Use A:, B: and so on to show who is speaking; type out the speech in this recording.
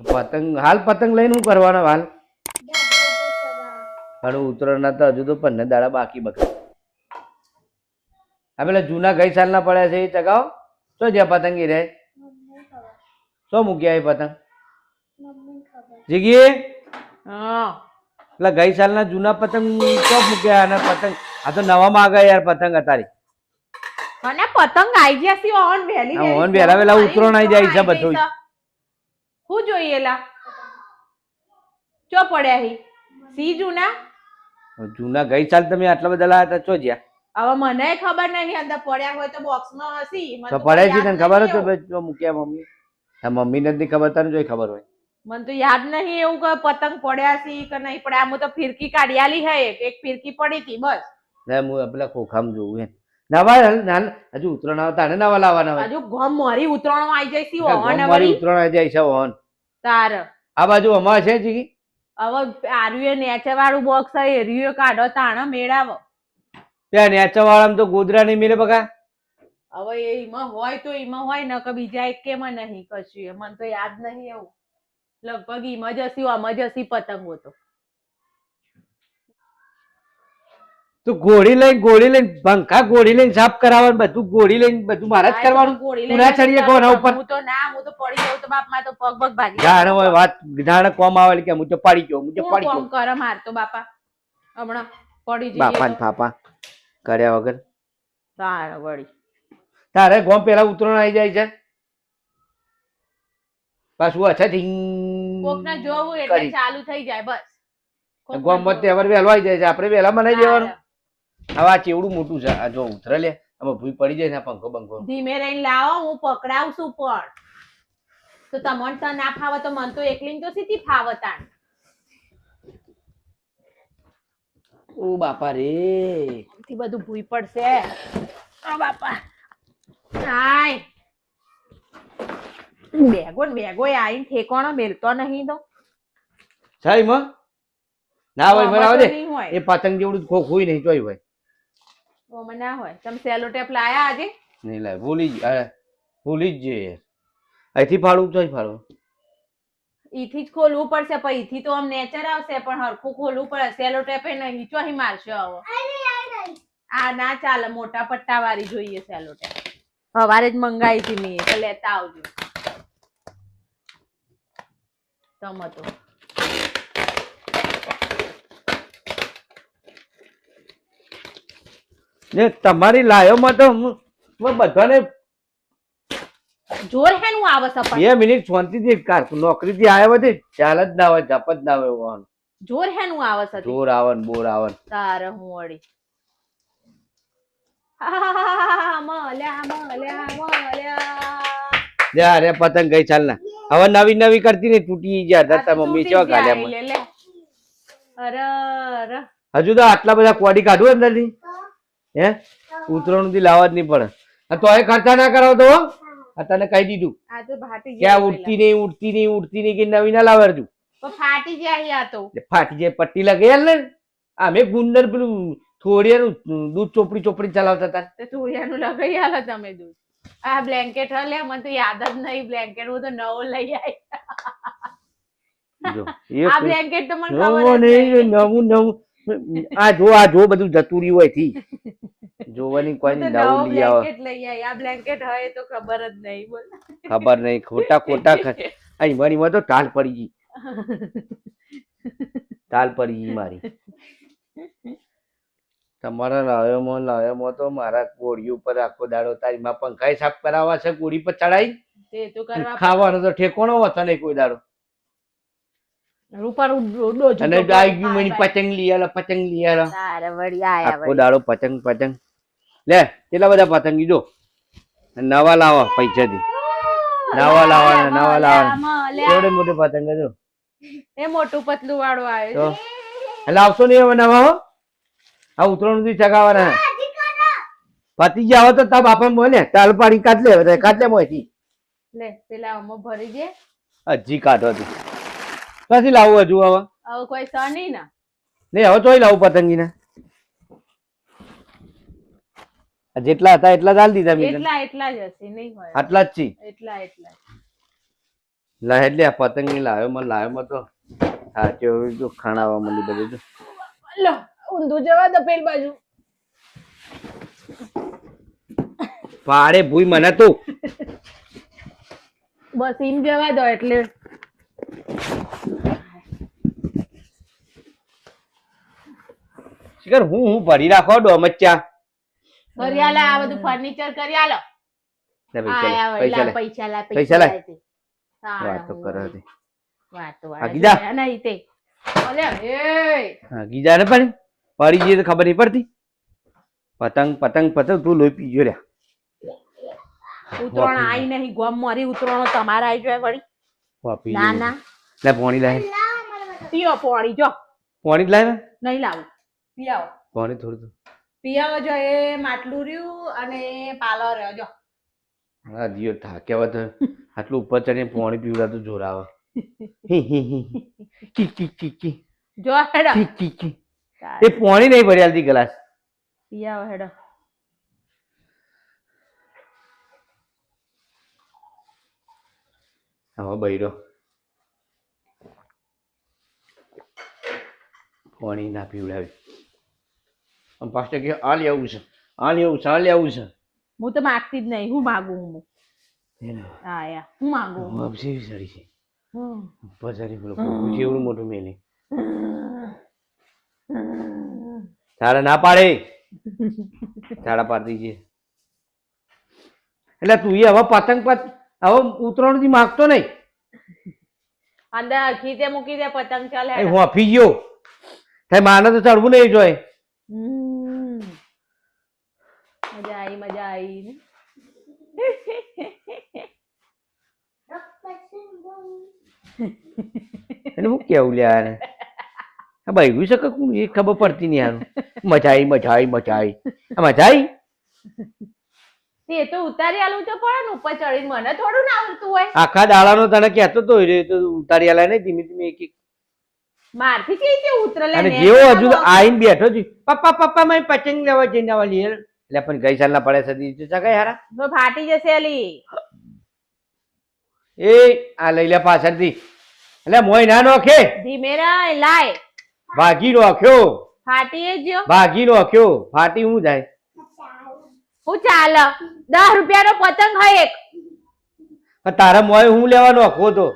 A: પતંગ
B: હાલ પતંગ લઈને હું કરવાનો હાલ. પણ ઉત્તરાયણના તો હજુ તો પંદર દાડા બાકી બકા આ પેલા જૂના ગઈ સાલના પડ્યા છે એ ચગાવો. તો જ્યાં પતંગ રહે.
A: તો
B: શું મૂક્યા એ પતંગ
A: જીગીએ
B: જીગી?
C: હા.
B: પેલા ગઈ સાલના જૂના પતંગ તો મૂક્યા અને પતંગ. આ તો નવા માં આગા યાર પતંગ અતારી
C: અને પતંગ આઈ ગયા છે ઓન વહેલી
B: હા, ઓન વહેલા વહેલા ઉતરાયણ આઈ જાય છે બધું.
C: હું જોઈએ લા? ચો પડ્યા હી? સી જૂના?
B: જૂના ગઈ સાલ તમે આટલા બધા લાયા હતા ચો જ્યા?
C: હવે મને ખબર નહીં અંદર પડ્યા હોય તો બોક્સમાં હસી.
B: તો
C: તો
B: પડે છે તને ખબર હતો જો મૂક્યા મમ્મી. હા મમ્મીને નથી ખબર તને જોઈ ખબર હોય.
C: મને તો યાદ નહીં એવું કે પતંગ પડ્યા છે કે નહીં પડ્યા. આમ તો ફિરકી કાઢ્યાલી હે એક. એક ફિરકી પડી હતી બસ.
B: ના હું પેલા ખોખામ જોઉં એમ. નવા હજુ ઉતરાણ આવતા ને નવા લાવવાના હોય.
C: હજુ ગોમ મારી ઉતરાણો આવી જાય છે ઓન
B: મારી
C: વળી
B: આવી જાય છે ઓન
C: તાર.
B: આ બાજુ અમાર છે જી
C: હવે આર્યુએ નેચર વાળું બોક્સ હે એર્યુએ કાઢો તાણ મેળાવો.
B: ત્યાં નેચર વાળામાં તો ગોદરા નહીં મિલે બકા.
C: હવે એ એમાં હોય તો એમાં હોય ન કે બીજા એક કેમાં નહીં કશું. એ મને તો યાદ નહીં એવું. લગભગ એમાં જ હસી આમાં જ હસી પતંગો તો.
B: તું ગોળી લઈને ગોળી લઈને પંખા ગોળી લઈને સાફ કરાવવાનું બધું ગોળી લઈને બધું મારા જ કરવાનું. ના ચડીએ કોના ઉપર?
C: હું તો ના હું તો પડી ગયો તો બાપમાં તો પગ પગ ભાગી
B: જાણે હોય વાત જાણે કોમ આવે કે હું તો પડી ગયો હું તો પડી
C: કોમ
B: ગયો.
C: કરે માર તો બાપા. હમણાં પડી જઈએ
B: બાપા ને પાપા કર્યા વગર.
C: તારે વળી.
B: તારે ગોમ પેલા ઉતરણ આવી જાય છે. પાછું અચ્છા
C: કોક ને જોવું એટલે ચાલુ થઈ જાય બસ. કોકને
B: ગોમમાં
C: જોવું.
B: તહેવાર વહેલો આવી જાય છે આપણે વહેલા મનાઈ દેવાનું.
C: તારે.
B: હવે આ ચેવડું મોટું છે. આ જો ઉતરે લે આમાં ભૂઈ પડી જાય ને પંખો બંખો.
C: ધીમે રહીને લાવો હું પકડાવશું પણ. તો તમને તો ના ફાવે તો મન તો એકલીને તો સીધી ફાવે તાણ?
B: ઓ બાપા રે.
C: થી બધું ભૂઈ પડશે. આ બાપા. આય. બેગો ને બેગો આઈને ઠેકોણો મેલતો નહીં તો.
B: માં? ના હોય બરાબર એ પતંગ જેવડું ખોખું નહીં જોઈ હોય.
C: આમાં ના હોય. તમે સેલો ટેપ લાયા આજે?
B: નહીં લાય. ભૂલી જ અરે, ભૂલી જ જઈએ. અહીંથી ફાળું ચોઈ ફાળું.
C: ઈથી જ ખોલવું પડશે પણ ઈથી તો આમ નેચર આવશે પણ હરખું ખોલવું પડે. સેલો ટેપ એ નહીં ચોહી મારશે હવે
A: રહી.
C: આ ના ચાલે મોટા પટ્ટા વાળી જોઈએ સેલો ટેપ. સવારે જ મંગાવી હતી મેં તો લેતા આવજો. તમ તો
B: ને તમારી લાયોમાં તો હું બધાને
C: જોર હેનું આવે છે પણ.
B: બે મિનિટ શાંતિથી કાર નોકરીથી આવ્યા છે ચાલ જ ના આવે જપ જ ના આવે વાહન
C: જોર હેનું આવે છે
B: જોર આવન બોર આવન
C: તારે હું વળી.
B: અરે પતંગ ગઈ ચાલ ના. હવે નવી નવી કરતી ને તૂટી ગયા
C: આ
B: મમ્મી
C: તૂટી
B: ચેવા
C: જાય,
B: કાઢ્યા મને.
C: લે, લે. અરે
B: હજુ તો આટલા બધા કોડી કાઢું અંદરથી હે? ઉતરાણથી લાવવા જ નહીં પડે. આ તો એ ખર્ચા ના કરાવ તો આ તને કહી દીધું.
C: ક્યાં
B: ઉડતી નહીં ઉડતી નહીં ઉડતી નહીં કે નવી ના લાવે
C: તું ફાટી જાય આ તો.
B: ફાટી જાય પટ્ટી લાગે ને. અમે ગુંદર પેલું થોડિયાનું દૂધ ચોપડી ચોપડી ચલાવતા હતા.
C: સૂર્યાનું લગાઈ આલો તમે દૂધ. આ બ્લેન્કેટ લે મને તો યાદ જ નહીં બ્લેન્કેટ હું તો નવો લઈ આવી આ બ્લેન્કેટ તો મને ખબર
B: નહીં, નવું નવું. આ જો આ જો બધું જતું રહ્યું હોયથી જોવાની કોઈ
C: હું તો
B: નહીં,
C: નવો
B: લઈ આવે.
C: લઈ આવી આ બ્લેન્કેટ હોય તો ખબર જ નહીં બોલ.
B: ખબર નહીં. ખોટા ખોટા અહીં મારી માં તો ટાલ પડી ગઈ. ટાલ પડી ગઈ મારી. તમારા લાયોમાં લાયોમાં તો મારા કોળી ઉપર આખો દાડો તારી માં પંખાય સાફ કરાવવા છે કોળી પર ચડાઈ.
C: તો
B: ખાવાનો તો ઠેકોણો હતો નહીં કોઈ દાડો. અને. પતંગ લઈ આલો પતંગ લઈ આલો. આખો દાડો પતંગ પતંગ. લે કેટલા બધા પતંગી જો. નવા લાવો પૈસાથી નવા લાવવાના નવા લાવવાના. કેવડે મોટે પતંગ જો.
C: એ મોટું પતલું વાળું
B: તો. લાવશો નહીં હવે નવા હો? આ ઉતરણથી ચગાવવાના. પતી જાવ તો તા બાપા બોલે તાલ પાડી કાઢ લે બધા કાઢ લે મોથી
C: લે પેલા અમો ભરી દે.
B: હજી કાઢો તું પછી લાવું હજુ હવે.
C: હવે કોઈ સ નહીં ને.
B: નહીં હવે તોય લાવું પતંગી ને આ જેટલા હતા એટલા જ દીધા મેં
C: એટલા એટલા જ હશે નહીં હોય.
B: આટલા જ છે.
C: એટલા એટલા
B: લા એટલે આ પતંગની લાવ્યો માં લાવ્યો માં તો. સાચો જો ખાણાવા મળી બધું જો.
C: લો ઊંધું જવા દો પેલ બાજુ.
B: પાડે ભૂઈ મને તું.
C: બસ ઇન જવા દો એટલે.
B: શિખર હું હું ભરી રાખો ડોમચ્ચા
C: કરી આલો આ બધું ફર્નિચર કરી આલો.
B: પૈસા લે પૈસા લે.
C: પૈસા લા
B: પૈસા
C: પૈસા
B: લાય.
C: લાય તે.
B: વાતો કરે છે
C: વાતો
B: આ
C: વાળા
B: કીધા?
C: છે. ઓલે એ.
B: હા ગીજા ને પણ? પડી જઈએ તો ખબર નહીં પડતી. પતંગ પતંગ પતંગ તું લોહી પીજો લ્યા.
C: ઉતરણ આઈ નહીં ગોમ મારી ઉતરણ તમારા આઈ જાય વળી.
B: વાપી
C: ના ના.
B: લે પોણી.
C: પીઓ પોણી જો.
B: પોણી લાવે
C: નહીં લાવું. પીયાવો
B: પોણી થોડું
C: પીયાવો જો એ માટલું રહ્યું અને પાલો રહ્યો જો.
B: હા દિયો થાક્યા તો આટલું ઉપર ચડીને પોણી પીવડાતું જોર આવે હી, હી, હી, હી. કી, કી, કી, કી.
C: જો હેડો.
B: કી, કી, કી. એ પોણી નહીં ભરી આલતી ગ્લાસ.
C: પિયા હેડો.
B: હવે બૈરો. પોણી ના પીવડાવે. આમ પાસ્ટર કે આ લેવું છે આ લેવું છે આ લેવું છે.
C: હું તો માગતી જ નહીં હું માગું હું? હા યા હું માગું હું.
B: છે. પચારી મોટું મેલી. તારે ના પાડે. તારા પાડતી છે એટલે તું એ હવે પતંગ પર હવે ઉતરણથી માગતો નહીં.
C: અંદર ખીતે મૂકી દે પતંગ ચાલે.
B: હું હોફી ગયો. થાય માને તો ચડવું નહીં જોય
C: હમ. મજા આવી મજા આવી
B: એને હું કેવું લે યાર આ ભાઈ છે કે કોણ? એ ખબર પડતી નહીં યાર મજા આવી મજા આવી મજા આવી આ મજા આવી
C: તે તો ઉતારી આલું તો પડે ને ઉપર ચડીને મને થોડું ના આવડતું હોય.
B: આખા દાડાનો તને કહેતો તો એ તો ઉતારી આલા ને ધીમે ધીમે એક એક.
C: મારથી કે ઉતરે લે
B: અને જેવો હજુ. આઈને બેઠો છું. પપ્પા પપ્પા મેં પતંગ લેવા જઈને આવા એટલે પણ ગઈ સાલના પડે સદી તો ચકાય હારા.
C: તો ફાટી જશે અલી.
B: એ આ લઈ લે પાછળથી એટલે મોય ના નોખે.
C: ધીમે લાય.
B: ભાગી નોખ્યો.
C: ફાટી એ જ્યો
B: ભાગી નોખ્યો. ફાટી હું જાય?
C: હું ચાલ. દસ રૂપિયાનો પતંગ હોય એક.
B: તારા મોય હું લેવા નોખો તો?